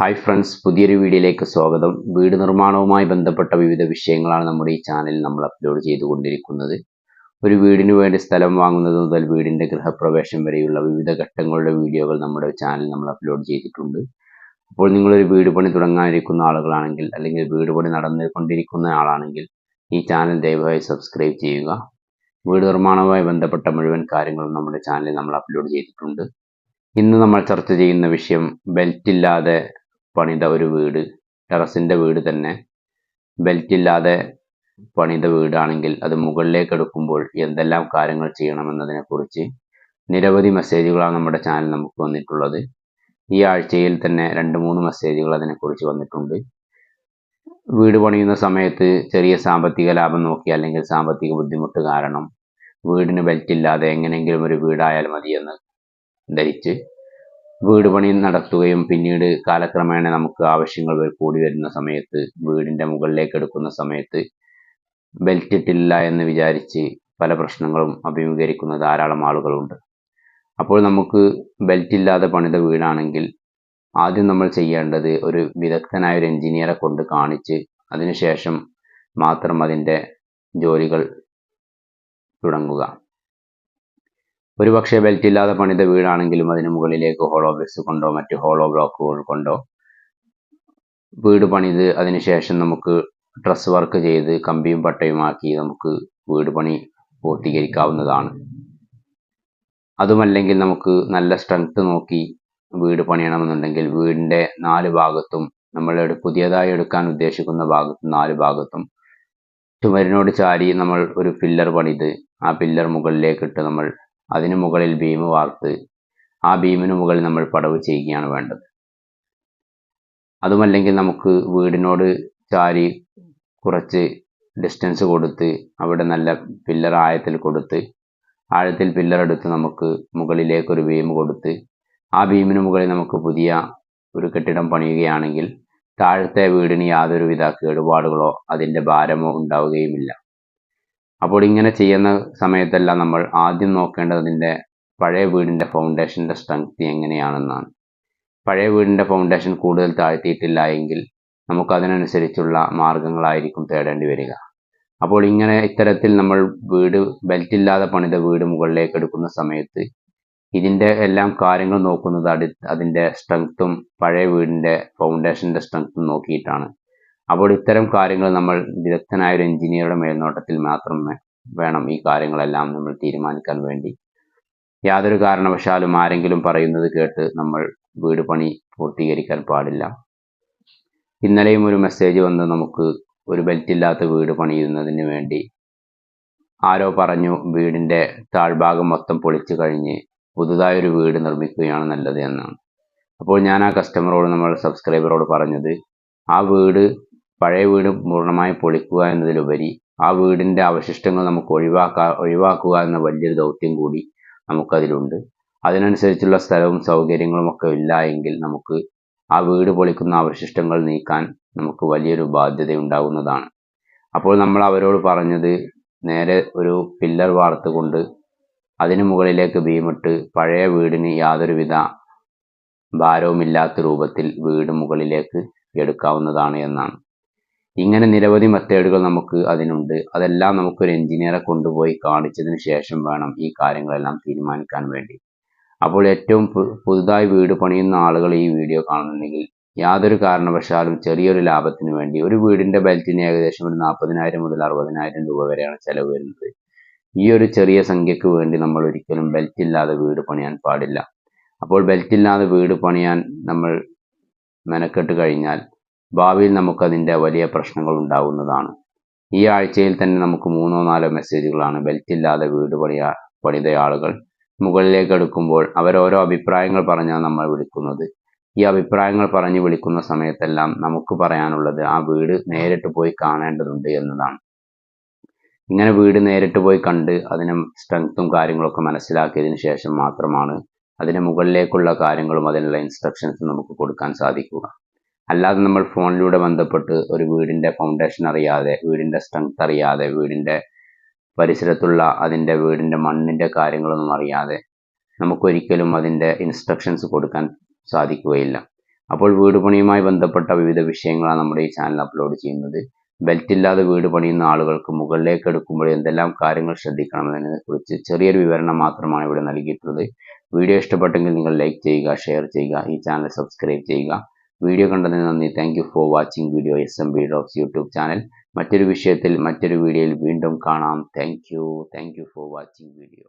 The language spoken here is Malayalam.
ഹായ് ഫ്രണ്ട്സ് പുതിയൊരു വീഡിയോയിലേക്ക് സ്വാഗതം. വീട് നിർമ്മാണവുമായി ബന്ധപ്പെട്ട വിവിധ വിഷയങ്ങളാണ് നമ്മുടെ ഈ ചാനലിൽ നമ്മൾ അപ്ലോഡ് ചെയ്തുകൊണ്ടിരിക്കുന്നത്. ഒരു വീടിന് വേണ്ടി സ്ഥലം വാങ്ങുന്നത് മുതൽ വീടിന്റെ ഗൃഹപ്രവേശം വരെയുള്ള വിവിധ ഘട്ടങ്ങളുടെ വീഡിയോകൾ നമ്മുടെ ചാനൽ നമ്മൾ അപ്ലോഡ് ചെയ്തിട്ടുണ്ട്. അപ്പോൾ നിങ്ങളൊരു വീട് പണി തുടങ്ങാനിരിക്കുന്ന ആളുകളാണെങ്കിൽ അല്ലെങ്കിൽ വീട് പണി നടന്നുകൊണ്ടിരിക്കുന്ന ആളാണെങ്കിൽ ഈ ചാനൽ ദയവായി സബ്സ്ക്രൈബ് ചെയ്യുക. വീട് നിർമ്മാണവുമായി ബന്ധപ്പെട്ട മുഴുവൻ കാര്യങ്ങളും നമ്മുടെ ചാനലിൽ നമ്മൾ അപ്ലോഡ് ചെയ്തിട്ടുണ്ട്. ഇന്ന് നമ്മൾ ചർച്ച ചെയ്യുന്ന വിഷയം ബെൽറ്റ് ഇല്ലാതെ പണിത ഒരു വീട് ടെറസിന്റെ വീട് തന്നെ. ബെൽറ്റ് ഇല്ലാതെ പണിത വീടാണെങ്കിൽ അത് മുകളിലേക്ക് എടുക്കുമ്പോൾ എന്തെല്ലാം കാര്യങ്ങൾ ചെയ്യണമെന്നതിനെക്കുറിച്ച് നിരവധി മെസ്സേജുകളാണ് നമ്മുടെ ചാനൽ നമുക്ക് വന്നിട്ടുള്ളത്. ഈ ആഴ്ചയിൽ തന്നെ രണ്ട് മൂന്ന് മെസ്സേജുകൾ അതിനെക്കുറിച്ച് വന്നിട്ടുണ്ട്. വീട് പണിയുന്ന സമയത്ത് ചെറിയ സാമ്പത്തിക ലാഭം നോക്കി അല്ലെങ്കിൽ സാമ്പത്തിക ബുദ്ധിമുട്ട് കാരണം വീടിന് ബെൽറ്റ് ഇല്ലാതെ എങ്ങനെയെങ്കിലും ഒരു വീടായാൽ മതിയെന്ന് ധരിച്ച് വീട് പണി നടത്തുകയും പിന്നീട് കാലക്രമേണ നമുക്ക് ആവശ്യങ്ങൾ കൂടി വരുന്ന സമയത്ത് വീടിന്റെ മുകളിലേക്ക് എടുക്കുന്ന സമയത്ത് ബെൽറ്റ് ഇട്ടില്ല എന്ന് വിചാരിച്ച് പല പ്രശ്നങ്ങളും അഭിമുഖീകരിക്കുന്ന ധാരാളം ആളുകളുണ്ട്. അപ്പോൾ നമുക്ക് ബെൽറ്റ് ഇല്ലാതെ പണിത വീടാണെങ്കിൽ ആദ്യം നമ്മൾ ചെയ്യേണ്ടത് ഒരു വിദഗ്ധനായ ഒരു എഞ്ചിനീയറെ കൊണ്ട് കാണിച്ച് അതിനുശേഷം മാത്രം അതിന്റെ ജോലികൾ തുടങ്ങുക. ഒരു പക്ഷേ ബെൽറ്റ് ഇല്ലാതെ പണിത വീടാണെങ്കിലും അതിന് മുകളിലേക്ക് ഹോളോ ബ്രിക്സ് കൊണ്ടോ മറ്റ് ഹോളോ ബ്ലോക്കുകൾ കൊണ്ടോ വീട് പണിത് അതിനുശേഷം നമുക്ക് ഡ്രസ് വർക്ക് ചെയ്ത് കമ്പിയും പട്ടയുമാക്കി നമുക്ക് വീട് പണി പൂർത്തീകരിക്കാവുന്നതാണ്. അതുമല്ലെങ്കിൽ നമുക്ക് നല്ല സ്ട്രെങ്ത് നോക്കി വീട് പണിയണമെന്നുണ്ടെങ്കിൽ വീടിന്റെ നാല് ഭാഗത്തും നമ്മൾ പുതിയതായി എടുക്കാൻ ഉദ്ദേശിക്കുന്ന ഭാഗത്തും നാല് ഭാഗത്തും ചുമരിനോട് ചാരി നമ്മൾ ഒരു പില്ലർ പണിത് ആ പില്ലർ മുകളിലേക്കിട്ട് നമ്മൾ അതിന് മുകളിൽ ബീം വാർത്ത്. ആ ബീമിന് മുകളിൽ നമ്മൾ പടവ് ചെയ്യുകയാണ് വേണ്ടത്. അതുമല്ലെങ്കിൽ നമുക്ക് വീടിനോട് ചാരി കുറച്ച് ഡിസ്റ്റൻസ് കൊടുത്ത് അവിടെ നല്ല പില്ലർ ആഴത്തിൽ കൊടുത്ത് ആഴത്തിൽ പില്ലർ എടുത്ത് നമുക്ക് മുകളിലേക്കൊരു ബീം കൊടുത്ത് ആ ബീമിന് മുകളിൽ നമുക്ക് പുതിയ ഒരു കെട്ടിടം പണിയുകയാണെങ്കിൽ താഴത്തെ വീടിന് യാതൊരുവിധ കേടുപാടുകളോ അതിന്റെ ഭാരമോ ഉണ്ടാവുകയുമില്ല. അപ്പോൾ ഇങ്ങനെ ചെയ്യുന്ന സമയത്തെല്ലാം നമ്മൾ ആദ്യം നോക്കേണ്ടത് അതിന്റെ പഴയ വീടിന്റെ ഫൗണ്ടേഷന്റെ സ്ട്രെങ്ത് എങ്ങനെയാണെന്നാണ്. പഴയ വീടിന്റെ ഫൗണ്ടേഷൻ കൂടുതൽ താഴ്ത്തിയിട്ടില്ല എങ്കിൽ നമുക്കതിനനുസരിച്ചുള്ള മാർഗങ്ങളായിരിക്കും തേടേണ്ടി വരിക. അപ്പോൾ ഇങ്ങനെ ഇത്തരത്തിൽ നമ്മൾ വീട് ബെൽറ്റ് ഇല്ലാതെ പണിത വീട് മുകളിലേക്ക് എടുക്കുന്ന സമയത്ത് ഇതിന്റെ എല്ലാം കാര്യങ്ങൾ നോക്കുന്നത് അടി അതിന്റെ സ്ട്രെങ്ത്തും പഴയ വീടിന്റെ ഫൗണ്ടേഷന്റെ സ്ട്രെങ്ത്തും നോക്കിയിട്ടാണ്. അപ്പോൾ ഇത്തരം കാര്യങ്ങൾ നമ്മൾ വിദഗ്ധനായ ഒരു എഞ്ചിനീയറുടെ മേൽനോട്ടത്തിൽ മാത്രമേ വേണം ഈ കാര്യങ്ങളെല്ലാം നമ്മൾ തീരുമാനിക്കാൻ വേണ്ടി. യാതൊരു കാരണവശാലും ആരെങ്കിലും പറയുന്നത് കേട്ട് നമ്മൾ വീട് പണി പൂർത്തീകരിക്കാൻ പാടില്ല. ഇന്നലെയും ഒരു മെസ്സേജ് വന്ന് നമുക്ക് ഒരു ബെൽറ്റ് ഇല്ലാത്ത വീട് പണിയുന്നതിന് വേണ്ടി ആരോ പറഞ്ഞു വീടിന്റെ താഴ്ഭാഗം മൊത്തം പൊളിച്ചു കഴിഞ്ഞ് പുതുതായൊരു വീട് നിർമ്മിക്കുകയാണ് നല്ലത് എന്നാണ്. അപ്പോൾ ഞാൻ ആ കസ്റ്റമറോട് നമ്മൾ സബ്സ്ക്രൈബറോട് പറഞ്ഞത് ആ വീട് പഴയ വീട് പൂർണമായും പൊളിക്കുക എന്നതിലുപരി ആ വീടിന്റെ അവശിഷ്ടങ്ങൾ നമുക്ക് ഒഴിവാക്കാ ഒഴിവാക്കുക എന്ന വലിയൊരു ദൗത്യം കൂടി നമുക്കതിലുണ്ട്. അതിനനുസരിച്ചുള്ള സ്ഥലവും സൗകര്യങ്ങളും ഒക്കെ ഇല്ല എങ്കിൽ നമുക്ക് ആ വീട് പൊളിക്കുന്ന അവശിഷ്ടങ്ങൾ നീക്കാൻ നമുക്ക് വലിയൊരു ബാധ്യത ഉണ്ടാകുന്നതാണ് അപ്പോൾ നമ്മൾ അവരോട് പറഞ്ഞത് നേരെ ഒരു പില്ലർ വാർത്തുകൊണ്ട് അതിനു മുകളിലേക്ക് ബീമിട്ട് പഴയ വീടിന് യാതൊരുവിധ ഭാരവുമില്ലാത്ത രൂപത്തിൽ വീട് മുകളിലേക്ക് എടുക്കാവുന്നതാണ് എന്നാണ്. ഇങ്ങനെ നിരവധി മെത്തേഡുകൾ നമുക്ക് അതിനുണ്ട്. അതെല്ലാം നമുക്കൊരു എഞ്ചിനീയറെ കൊണ്ടുപോയി കാണിച്ചതിന് ശേഷം വേണം ഈ കാര്യങ്ങളെല്ലാം തീരുമാനിക്കാൻ വേണ്ടി. അപ്പോൾ ഏറ്റവും പുതുതായി വീട് പണിയുന്ന ആളുകൾ ഈ വീഡിയോ കാണുന്നുണ്ടെങ്കിൽ യാതൊരു കാരണവശാലും ചെറിയൊരു ലാഭത്തിന് വേണ്ടി ഒരു വീടിന്റെ ബെൽറ്റിന് ഏകദേശം ഒരു നാൽപ്പതിനായിരം മുതൽ അറുപതിനായിരം രൂപ വരെയാണ് ചെലവ് വരുന്നത്. ഈ ഒരു ചെറിയ സംഖ്യക്ക് വേണ്ടി നമ്മൾ ഒരിക്കലും ബെൽറ്റ് ഇല്ലാതെ വീട് പണിയാൻ പാടില്ല. അപ്പോൾ ബെൽറ്റ് ഇല്ലാതെ വീട് പണിയാൻ നമ്മൾ മെനക്കെട്ട് കഴിഞ്ഞാൽ ഭാവിയിൽ നമുക്കതിന്റെ വലിയ പ്രശ്നങ്ങൾ ഉണ്ടാകുന്നതാണ് ഈ ആഴ്ചയിൽ തന്നെ നമുക്ക് മൂന്നോ നാലോ മെസ്സേജുകളാണ്. ബെൽറ്റ് ഇല്ലാതെ വീട് പണിയ പണിത ആളുകൾ. മുകളിലേക്ക് എടുക്കുമ്പോൾ അവരോരോ അഭിപ്രായങ്ങൾ പറഞ്ഞാണ് നമ്മൾ വിളിക്കുന്നത്. ഈ അഭിപ്രായങ്ങൾ പറഞ്ഞ് വിളിക്കുന്ന സമയത്തെല്ലാം നമുക്ക് പറയാനുള്ളത് ആ വീട് നേരിട്ട് പോയി കാണേണ്ടതുണ്ട് എന്നതാണ്. ഇങ്ങനെ വീട് നേരിട്ട് പോയി കണ്ട് അതിന് സ്ട്രെങ്ത്തും കാര്യങ്ങളൊക്കെ മനസ്സിലാക്കിയതിന് ശേഷം മാത്രമാണ് അതിന് മുകളിലേക്കുള്ള കാര്യങ്ങളും അതിനുള്ള ഇൻസ്ട്രക്ഷൻസും നമുക്ക് കൊടുക്കാൻ സാധിക്കുക. അല്ലാതെ നമ്മൾ ഫോണിലൂടെ ബന്ധപ്പെട്ട് ഒരു വീടിന്റെ ഫൗണ്ടേഷൻ അറിയാതെ വീടിന്റെ സ്ട്രെങ്ത് അറിയാതെ വീടിന്റെ പരിസരത്തുള്ള അതിന്റെ വീടിന്റെ മണ്ണിന്റെ കാര്യങ്ങളൊന്നും അറിയാതെ നമുക്കൊരിക്കലും അതിന്റെ ഇൻസ്ട്രക്ഷൻസ് കൊടുക്കാൻ സാധിക്കുകയില്ല. അപ്പോൾ വീട് പണിയുമായി ബന്ധപ്പെട്ട വിവിധ വിഷയങ്ങളാണ് നമ്മുടെ ഈ ചാനൽ അപ്ലോഡ് ചെയ്യുന്നത്. ബെൽറ്റ് ഇല്ലാതെ വീട് പണിയുന്ന ആളുകൾക്ക് മുകളിലേക്ക് എടുക്കുമ്പോൾ എന്തെല്ലാം കാര്യങ്ങൾ ശ്രദ്ധിക്കണമെന്നതിനെ കുറിച്ച് ചെറിയൊരു വിവരണം മാത്രമാണ് ഇവിടെ നൽകിയിട്ടുള്ളത്. വീഡിയോ ഇഷ്ടപ്പെട്ടെങ്കിൽ നിങ്ങൾ ലൈക്ക് ചെയ്യുക ഷെയർ ചെയ്യുക ഈ ചാനൽ സബ്സ്ക്രൈബ് ചെയ്യുക. വീഡിയോ കണ്ടതിന് നന്ദി. Thank you for watching video S M B docs YouTube channel മറ്റൊരു വിഷയത്തിൽ മറ്റൊരു വീഡിയോയിൽ വീണ്ടും കാണാം. Thank you thank you for watching video